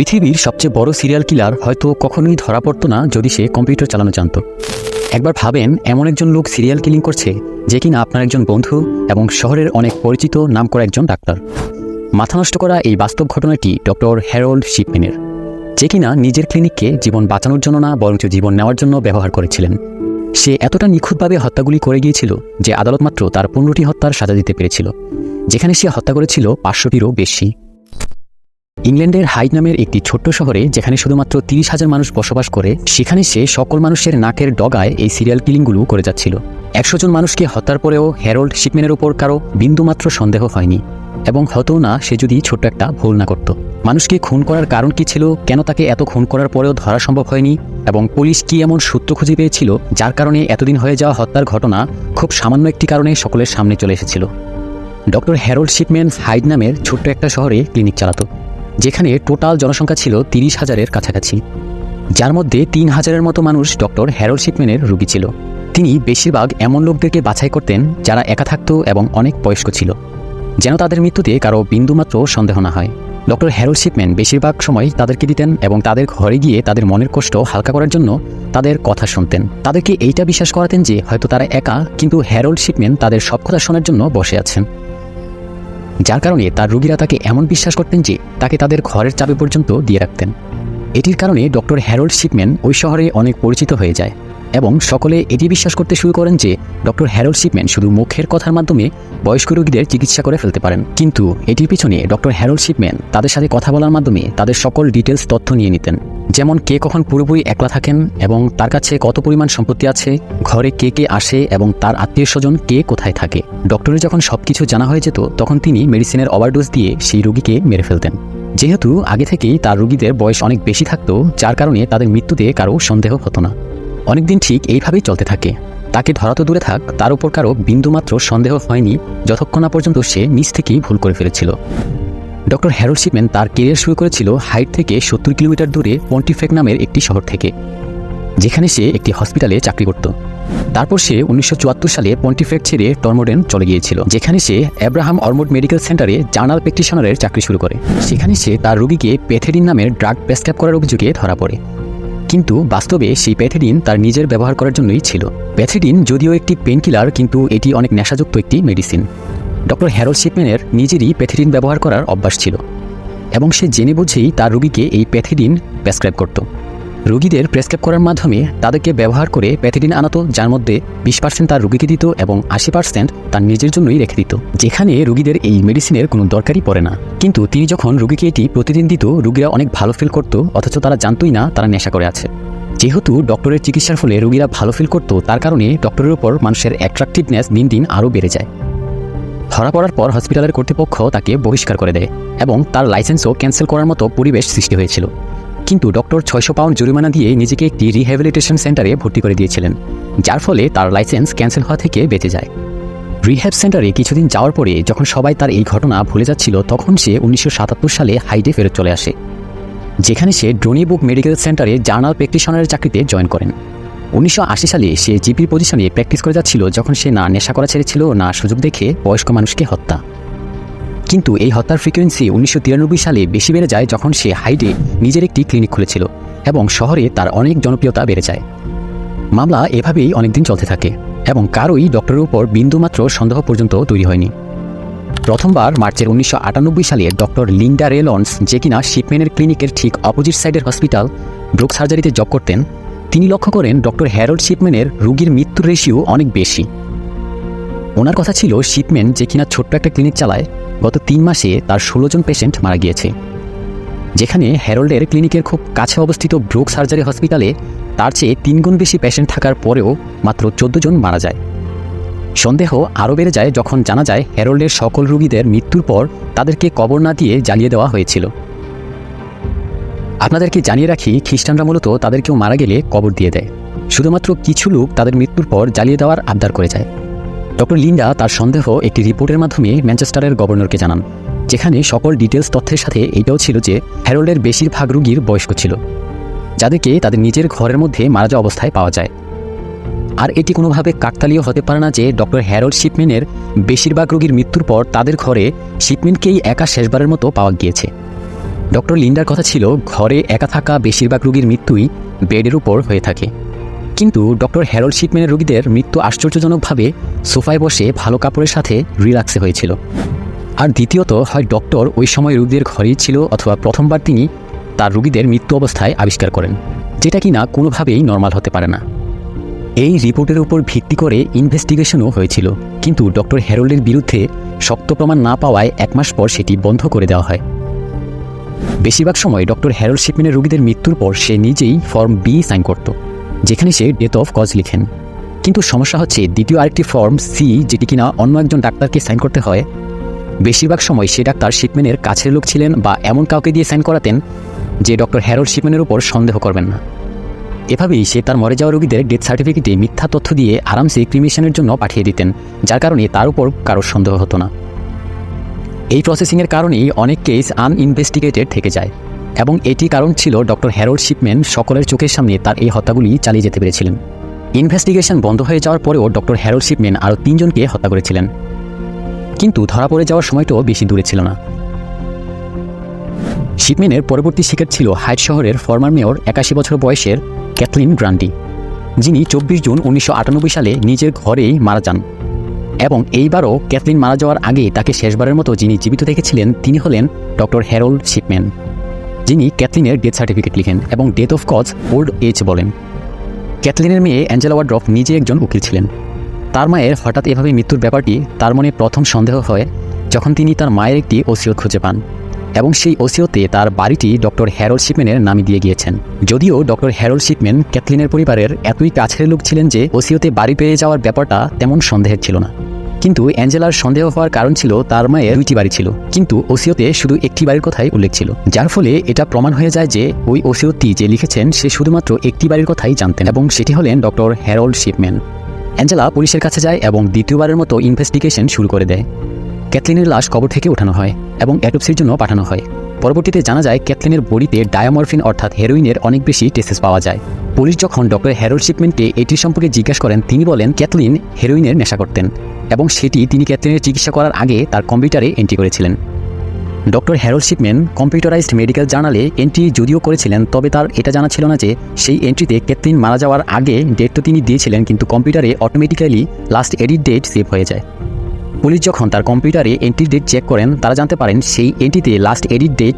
পৃথিবীর সবচেয়ে বড় সিরিয়াল কিলার হয়তো কখনোই ধরা পড়তো না যদি সে কম্পিউটার চালানো জানত। একবার ভাবেন, এমন একজন লোক সিরিয়াল কিলিং করছে যে কিনা আপনার একজন বন্ধু এবং শহরের অনেক পরিচিত নাম করা একজন ডাক্তার। মাথা নষ্ট করা এই বাস্তব ঘটনাটি ডক্টর হ্যারোল্ড শিপমেনের যে কিনা নিজের ক্লিনিককে জীবন বাঁচানোর জন্য না, বরঞ্চ জীবন নেওয়ার জন্য ব্যবহার করেছিলেন। সে এতটা নিখুঁতভাবে হত্যাগুলি করে গিয়েছিল যে আদালত মাত্র তার পনেরোটি হত্যার সাজা দিতে পেরেছিল, যেখানে সে হত্যা করেছিল পাঁচশোটিরও বেশি। ইংল্যান্ডের হাইট নামের একটি ছোট্ট শহরে যেখানে শুধুমাত্র তিরিশ হাজার মানুষ বসবাস করে, সেখানে সে সকল মানুষের নাকের ডগায় এই সিরিয়াল কিলিংগুলো করে যাচ্ছিল। একশো জন মানুষকে হত্যার পরেও হ্যারোল্ড শিপম্যানের উপর কারও বিন্দুমাত্র সন্দেহ হয়নি এবং হতো না সে যদি ছোট্ট একটা ভুল না করত। মানুষকে খুন করার কারণ কি ছিল, কেন তাকে এত খুন করার পরেও ধরা সম্ভব হয়নি এবং পুলিশ কি এমন সূত্র খুঁজে পেয়েছিল, যার কারণে এতদিন হয়ে যাওয়া হত্যার ঘটনা খুব সামান্য একটি কারণে সকলের সামনে চলে এসেছিল। ডক্টর হ্যারোল্ড শিপম্যান হাইড নামের ছোট্ট একটা শহরে ক্লিনিক চালাতো। যেখানে টোটাল জনসংখ্যা ছিল তিরিশ হাজারের কাছাকাছি, যার মধ্যে তিন হাজারের মতো মানুষ ডক্টর হ্যারোল্ড শিপম্যানের রুগী ছিল। তিনি বেশিরভাগ এমন লোকদেরকে বাছাই করতেন যারা একা থাকত এবং অনেক বয়স্ক ছিল। যেন তাদের মৃত্যুতে কারও বিন্দুমাত্র সন্দেহ না হয়। ডক্টর হ্যারোল্ড শিপম্যান বেশিরভাগ সময় তাদেরকে দিতেন এবং তাদের ঘরে গিয়ে তাদের মনের কষ্ট হালকা করার জন্য তাদের কথা শুনতেন। তাদেরকে এইটা বিশ্বাস করাতেন যে হয়তো তারা একা, কিন্তু হ্যারোল্ড শিপম্যান তাদের সব কথা শোনার জন্য বসে আছেন। যার কারণে তার রোগীরা তাকে এমন বিশ্বাস করতেন যে তাকে তাদের ঘরের চাবি পর্যন্ত দিয়ে রাখতেন। এটির কারণে ডক্টর হ্যারোল্ড শিপম্যান ওই শহরে অনেক পরিচিত হয়ে যায়। এবং সকলে এটি বিশ্বাস করতে শুরু করেন যে ডক্টর হ্যারোল্ড শিপম্যান শুধু মুখের কথার মাধ্যমে বয়স্ক রোগীদের চিকিৎসা করে ফেলতে পারেন। কিন্তু এটির পিছনে ডক্টর হ্যারোল্ড শিপম্যান তাদের সাথে কথা বলার মাধ্যমে তাদের সকল ডিটেলস তথ্য নিয়ে নিতেন। যেমন কে কখন পুরোপুরি একলা থাকেন এবং তার কাছে কত পরিমাণ সম্পত্তি আছে, ঘরে কে কে আসে এবং তার আত্মীয় স্বজন কে কোথায় থাকে। ডক্টরের যখন সব কিছু জানা হয়ে যেত, তখন তিনি মেডিসিনের ওভারডোজ দিয়ে সেই রোগীকে মেরে ফেলতেন। যেহেতু আগে থেকেই তার রোগীদের বয়স অনেক বেশি থাকতো, যার কারণে তাদের মৃত্যুতে কারও সন্দেহ হতো না। অনেকদিন ঠিক এইভাবেই চলতে থাকে। তাকে ধরা তো দূরে থাক, তার উপর কারও বিন্দুমাত্র সন্দেহ হয়নি যতক্ষণ না পর্যন্ত সে নিজ থেকেই ভুল করে ফেলেছিল। ডক্টর হ্যারোল্ড শিপম্যান তার কেরিয়ার শুরু করেছিল হাইট থেকে সত্তর কিলোমিটার দূরে পন্টিফেক নামের একটি শহর থেকে, যেখানে সে একটি হসপিটালে চাকরি করত। তারপর সে উনিশশো চুয়াত্তর সালে পন্টিফেক ছেড়ে টর্মোডেন চলে গিয়েছিল, যেখানে সে অ্যাব্রাহাম অরমোড মেডিকেল সেন্টারে জার্নাল প্র্যাকটিশনারের চাকরি শুরু করে। সেখানে সে তার রোগীকে পেথেডিন নামের ড্রাগ প্রেসক্রাইব করার অভিযোগে ধরা পড়ে। কিন্তু বাস্তবে সেই প্যাথেডিন তার নিজের ব্যবহার করার জন্যই ছিল। প্যাথেডিন যদিও একটি পেনকিলার কিন্তু এটি অনেক নেশাযুক্ত একটি মেডিসিন ডক্টর হ্যারো শিপম্যানের নিজেরই প্যাথেডিন ব্যবহার করার অভ্যাস ছিল এবং সে জেনে বুঝেই তার রুগীকে এই প্যাথেডিন প্রেসক্রাইব করত। রোগীদের প্রেসক্রাইব করার মাধ্যমে তাদেরকে ব্যবহার করে প্যাথেডিন আনাতো, যার মধ্যে বিশ পার্সেন্ট তার রোগীকে দিত এবং আশি পার্সেন্ট তার নিজের জন্যই রেখে দিত। যেখানে রোগীদের এই মেডিসিনের কোনো দরকারই পড়ে না। কিন্তু তিনি যখন রোগীকে এটি প্রতিদিন দিত, রোগীরা অনেক ভালো ফিল করত, অথচ তারা জানতই না তারা নেশা করে আছে। যেহেতু ডক্টরের চিকিৎসার ফলে রোগীরা ভালো ফিল করত, তার কারণে ডক্টরের উপর মানুষের অ্যাট্রাকটিভনেস দিন দিন আরও বেড়ে যায়। ধরা পড়ার পর হসপিটালের কর্তৃপক্ষ তাকে বহিষ্কার করে দেয় এবং তার লাইসেন্সও ক্যান্সেল করার মতো পরিবেশ সৃষ্টি হয়েছিল। কিন্তু ডক্টর ছয়শো পাউন্ড জরিমানা দিয়ে নিজেকে একটি রিহ্যাবিলিটেশন সেন্টারে ভর্তি করে দিয়েছিলেন, যার ফলে তার লাইসেন্স ক্যান্সেল হওয়া থেকে বেঁচে যায়। রিহ্যাব সেন্টারে কিছুদিন যাওয়ার পরে যখন সবাই তার এই ঘটনা ভুলে যাচ্ছিল, তখন সে উনিশশো সাতাত্তর সালে হাইডে ফেরত চলে আসে, যেখানে সে ড্রোনি বুক মেডিকেল সেন্টারে জার্নাল প্র্যাকটিশনারের চাকরিতে জয়েন করেন। উনিশশো আশি সালে সে জিপির পজিশনে প্র্যাকটিস করে যাচ্ছিল, যখন সে না নেশা করা ছেড়েছিল, না সুযোগ দেখে বয়স্ক মানুষকে হত্যা। কিন্তু এই হত্যার ফ্রিকোয়েন্সি উনিশশো তিরানব্বই সালে বেশি বেড়ে যায় যখন সে হাইডে নিজের একটি ক্লিনিক খুলেছিল এবং শহরে তার অনেক জনপ্রিয়তা বেড়ে যায়। মামলা এভাবেই অনেকদিন চলতে থাকে এবং কারোই ডক্টরের উপর বিন্দুমাত্র সন্দেহ পর্যন্ত তৈরি হয়নি। প্রথমবার মার্চের উনিশশো আটানব্বই সালে ডক্টর লিন্ডা রেলন্স যে কিনা শিপম্যানের ক্লিনিকের ঠিক অপোজিট সাইডের হসপিটাল ব্রুক সার্জারিতে জব করতেন, তিনি লক্ষ্য করেন ডক্টর হ্যারোল্ড শিপম্যানের রোগীর মৃত্যুর রেশিও অনেক বেশি। ওনার কথা ছিল, শিপম্যান যে কিনা ছোট্ট একটা ক্লিনিক চালায় গত তিন মাসে তার ষোলো জন পেশেন্ট মারা গিয়েছে। যেখানে হ্যারোল্ডের ক্লিনিকের খুব কাছে অবস্থিত ব্রোক সার্জারি হসপিটালে তার চেয়ে তিনগুণ বেশি পেশেন্ট থাকার পরেও মাত্র চোদ্দ জন মারা যায়। সন্দেহ আরও বেড়ে যায় যখন জানা যায় হ্যারোল্ডের সকল রোগীদের মৃত্যুর পর তাদেরকে কবর না দিয়ে জ্বালিয়ে দেওয়া হয়েছিল। আপনাদেরকে জানিয়ে রাখি, খ্রিস্টানরা মূলত তাদের কেউ মারা গেলে কবর দিয়ে দেয়। শুধুমাত্র কিছু লোক তাদের মৃত্যুর পর জ্বালিয়ে দেওয়ার আবদার করে যায়। ডক্টর লিন্ডা তার সন্দেহ একটি রিপোর্টের মাধ্যমে ম্যানচেস্টারের গভর্নরকে জানান, যেখানে সকল ডিটেলস তথ্যের সাথে এটাও ছিল যে হ্যারোল্ডের বেশিরভাগ রুগীর বয়স্ক ছিল, যাদেরকে তাদের নিজের ঘরের মধ্যে মারা যাওয়া অবস্থায় পাওয়া যায়। আর এটি কোনোভাবে কাকতালীয় হতে পারে না যে ডক্টর হ্যারোল্ড শিপম্যানের বেশিরভাগ রোগীর মৃত্যুর পর তাদের ঘরে শিপম্যানকেই একা শেষবারের মতো পাওয়া গিয়েছে। ডক্টর লিন্ডার কথা ছিল, ঘরে একা থাকা বেশিরভাগ রোগীর মৃত্যুই বেডের উপর হয়ে থাকে। কিন্তু ডক্টর হ্যারল্ড শিপম্যানের রোগীদের মৃত্যু আশ্চর্যজনকভাবে সোফায় বসে ভালো কাপড়ের সাথে রিল্যাক্সে হয়েছিল। আর দ্বিতীয়ত হয় ডক্টর ওই সময় রোগীদের ঘরেই ছিল অথবা প্রথমবার তিনি তার রোগীদের মৃত্যু অবস্থায় আবিষ্কার করেন, যেটা কিনা কোনোভাবেই নর্মাল হতে পারে না। এই রিপোর্টের উপর ভিত্তি করে ইনভেস্টিগেশনও হয়েছিল, কিন্তু ডক্টর হ্যারোল্ডের বিরুদ্ধে শক্ত প্রমাণ না পাওয়ায় এক মাস পর সেটি বন্ধ করে দেওয়া হয়। বেশিরভাগ সময় ডক্টর হ্যারোল্ড শিপম্যানের রোগীদের মৃত্যুর পর সে নিজেই ফর্ম বি সাইন করত। যেখানে সে ডেথ অফ কজ লিখেন। কিন্তু সমস্যা হচ্ছে, দ্বিতীয় আরেকটি ফর্ম সি যেটি কিনা অন্য একজন ডাক্তারকে সাইন করতে হয়। বেশিরভাগ সময় সে ডাক্তার শিপম্যানের কাছের লোক ছিলেন বা এমন কাউকে দিয়ে সাইন করাতেন, যে ডক্টর হ্যারোল্ড শিপম্যানের উপর সন্দেহ করবেন না। এভাবেই সে তার মরে যাওয়া রোগীদের ডেথ সার্টিফিকেটে মিথ্যা তথ্য দিয়ে আরামসে ক্রিমিশনের জন্য পাঠিয়ে দিতেন, যার কারণে তার উপর কারোর সন্দেহ হতো না। এই প্রসেসিংয়ের কারণেই অনেক কেস আনইনভেস্টিগেটেড থেকে যায়। এবং এটি কারণ ছিল ডক্টর হ্যারোল্ড শিপম্যান সকলের চোখের সামনে তার এই হত্যাগুলি চালিয়ে যেতে পেরেছিলেন। ইনভেস্টিগেশন বন্ধ হয়ে যাওয়ার পরেও ডক্টর হ্যারোল্ড শিপম্যান আরও তিনজনকে হত্যা করেছিলেন। কিন্তু ধরা পড়ে যাওয়ার সময়টাও বেশি দূরে ছিল না। শিপম্যানের পরবর্তী শিকার ছিল হাইট শহরের ফর্মার মেয়র একাশি বছর বয়সের ক্যাথলিন গ্রান্ডি যিনি চব্বিশ জুন উনিশশো আটানব্বই সালে নিজের ঘরেই মারা যান। এবং এইবারও ক্যাথলিন মারা যাওয়ার আগে তাকে শেষবারের মতো যিনি জীবিত দেখেছিলেন, তিনি হলেন ডক্টর হ্যারোল্ড শিপম্যান। যিনি ক্যাথলিনের ডেথ সার্টিফিকেট লিখেন এবং death of cause old age বলেন। ক্যাথলিনের মেয়ে অ্যাঞ্জেলা ওয়ার্ড্রফ নিজে একজন উকিল ছিলেন। তার মায়ের হঠাৎ এভাবে মৃত্যুর ব্যাপারটি তার মনে প্রথম সন্দেহ হয় যখন তিনি তার মায়ের একটি ওসিয়ত খুঁজে পান এবং সেই ওসিয়তে তার বাড়িটি ডক্টর হ্যারোল্ড শিপম্যানের নামে দিয়ে গিয়েছেন। যদিও ডক্টর হ্যারোল্ড শিপম্যান ক্যাথলিনের পরিবারের এতই কাছের লোক ছিলেন যে ওসিয়তে বাড়ি পেয়ে যাওয়ার ব্যাপারটা তেমন সন্দেহের ছিল না। কিন্তু অ্যাঞ্জেলার সন্দেহ হওয়ার কারণ ছিল তার মায়ের দুইটি বাড়ি ছিল। কিন্তু ওসিওতে শুধু একটি বাড়ির কথাই উল্লেখ ছিল। যার ফলে এটা প্রমাণ হয়ে যায় যে ওই ওসিওতটি যে লিখেছেন, সে শুধুমাত্র একটি বাড়ির কথাই জানতেন এবং সেটি হলেন ডক্টর হ্যারল্ড শিপম্যান। অ্যাঞ্জেলা পুলিশের কাছে যায় এবং দ্বিতীয়বারের মতো ইনভেস্টিগেশন শুরু করে দেয়। ক্যাথলিনের লাশ কবর থেকে ওঠানো হয় এবং অ্যাটোপসির জন্য পাঠানো হয়। পরবর্তীতে জানা যায়, ক্যাথলিনের বডিতে ডায়ামরফিন অর্থাৎ হেরোইনের অনেক বেশি টেসেস পাওয়া যায়। পুলিশ যখন ডক্টর হ্যারোল্ড শিপমেন্টকে এটি সম্পর্কে জিজ্ঞাসা করেন, তিনি বলেন, ক্যাথলিন হেরোইনের নেশা করতেন এবং সেটি তিনি ক্যাথলিনের চিকিৎসা করার আগে তার কম্পিউটারে এন্ট্রি করেছিলেন। Doctor Harold Shipman computerised medical জার্নালে এন্ট্রি যদিও করেছিলেন, তবে তার এটা জানা ছিল না যে সেই এন্ট্রিতে ক্যাথলিন মারা যাওয়ার আগে ডেট তো তিনি দিয়েছিলেন, কিন্তু কম্পিউটারে automatically last edit date save হয়ে যায়। পুলিশ যখন তার কম্পিউটারে এন্ট্রি ডেট চেক করেন, তারা জানতে পারেন সেই এন্ট্রিতে লাস্ট এডিট ডেট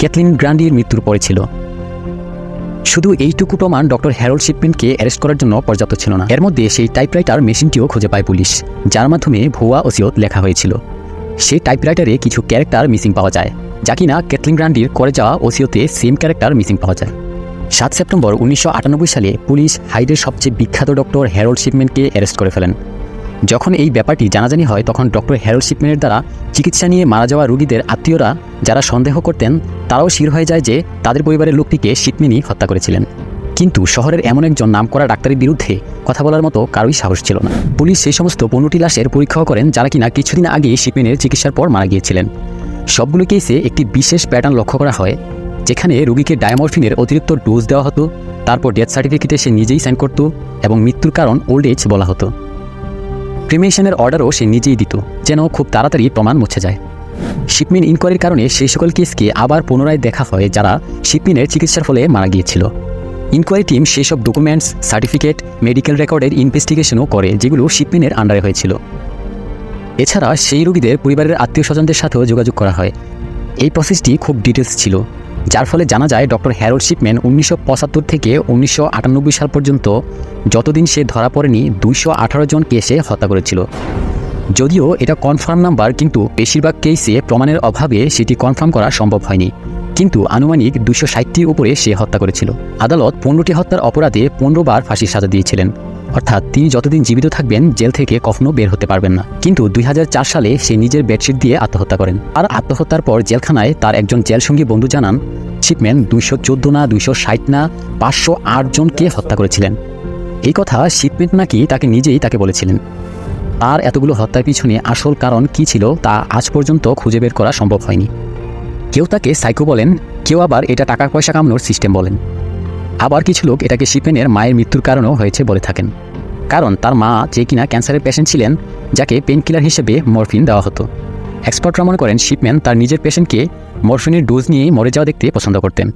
ক্যাথলিন গ্রান্ডির মৃত্যুর পরে ছিল। শুধু এইটুকু প্রমাণ ডক্টর হ্যারোল্ড শিপমেন্টকে অ্যারেস্ট করার জন্য পর্যাপ্ত ছিল না। এর মধ্যে সেই টাইপরাইটার মেশিনটিও খুঁজে পায় পুলিশ, যার মাধ্যমে ভুয়া ওসিয়ত লেখা হয়েছিল। সেই টাইপরাইটারে কিছু ক্যারেক্টার মিসিং পাওয়া যায়, যা কিনা ক্যাথলিন গ্রান্ডির করে যাওয়া ওসিওতে সেম ক্যারেক্টার মিসিং পাওয়া যায়। সাত সেপ্টেম্বর উনিশশো আটানব্বই সালে পুলিশ হাইডের সবচেয়ে বিখ্যাত ডক্টর হ্যারোল্ড শিপমেন্টকে অ্যারেস্ট করে ফেলেন। যখন এই ব্যাপারটি জানাজানি হয়, তখন ডক্টর হ্যারোল্ড শিপম্যানের দ্বারা চিকিৎসা নিয়ে মারা যাওয়া রোগীদের আত্মীয়রা যারা সন্দেহ করতেন, তারাও শির হয়ে যায় যে তাদের পরিবারের লোকটিকে শিপমিনি হত্যা করেছিলেন। কিন্তু শহরের এমন একজন নামকরা ডাক্তারের বিরুদ্ধে কথা বলার মতো কারোই সাহস ছিল না। পুলিশ সেই সমস্ত পনেরোটি লাশের পরীক্ষাও করেন, যারা কিনা কিছুদিন আগে শিপমেনের চিকিৎসার পর মারা গিয়েছিলেন। সবগুলো কেসে একটি বিশেষ প্যাটার্ন লক্ষ্য করা হয়, যেখানে রোগীকে ডায়ামরফিনের অতিরিক্ত ডোজ দেওয়া হতো, তারপর ডেথ সার্টিফিকেটে সে নিজেই সাইন করত এবং মৃত্যুর কারণ ওল্ড এজ বলা হতো। ক্রিমেশনের অর্ডারও সে নিজেই দিত, যেন খুব তাড়াতাড়ি প্রমাণ মুছে যায়। শিপমিন ইনকোয়ারির কারণে সেই সকল কেসকে আবার পুনরায় দেখা হয় যারা শিপমিনের চিকিৎসার ফলে মারা গিয়েছিল। ইনকোয়ারি টিম সেসব ডকুমেন্টস সার্টিফিকেট মেডিকেল রেকর্ডের ইনভেস্টিগেশনও করে, যেগুলো শিপমিনের আন্ডারে হয়েছিল। এছাড়া সেই রোগীদের পরিবারের আত্মীয় স্বজনদের সাথেও যোগাযোগ করা হয়। এই প্রসেসটি খুব ডিটেলস ছিল। যার ফলে জানা যায় ডক্টর হ্যারোল্ড শিপম্যান উনিশশো থেকে উনিশশো আটানব্বই সাল পর্যন্ত যতদিন সে ধরা পড়েনি, দুইশো আঠারো জন কেসে হত্যা করেছিল। যদিও এটা কনফার্ম নাম্বার, কিন্তু বেশিরভাগ কেসে প্রমাণের অভাবে সেটি কনফার্ম করা সম্ভব হয়নি। কিন্তু আনুমানিক দুশো ষাটটির উপরে সে হত্যা করেছিল। আদালত পনেরোটি হত্যার অপরাধে পনেরো বার ফাঁসির সাজা দিয়েছিলেন। অর্থাৎ তিনি যতদিন জীবিত থাকবেন, জেল থেকে কখনো বের হতে পারবেন না। কিন্তু দুই হাজার চার সালে সে নিজের বেডশিট দিয়ে আত্মহত্যা করেন। আর আত্মহত্যার পর জেলখানায় তার একজন জেলসঙ্গী বন্ধু জানান, শিপম্যান দুইশো চোদ্দ না, দুইশো ষাট না, পাঁচশো আট জনকে হত্যা করেছিলেন। এই কথা শিপমেন্ট নাকি তাকে নিজেই তাকে বলেছিলেন। আর এতগুলো হত্যার পিছনে আসল কারণ কি ছিল তা আজ পর্যন্ত খুঁজে বের করা সম্ভব হয়নি। কেউ তাকে সাইকো বলেন, কেউ আবার এটা টাকা পয়সা কামানোর সিস্টেম বলেন। আবার কিছু লোক এটাকে শিপেনের মায়ের মৃত্যুর কারণও হয়েছে বলে থাকেন। কারণ তার মা যে কিনা ক্যান্সারের পেশেন্ট ছিলেন, যাকে পেনকিলার হিসেবে মরফিন দেওয়া হতো। এক্সপার্টরা মনে করেন শিপম্যান তার নিজের পেশেন্টকে মরফিনের ডোজ নিয়েই মরে যাওয়া দেখতে পছন্দ করতেন।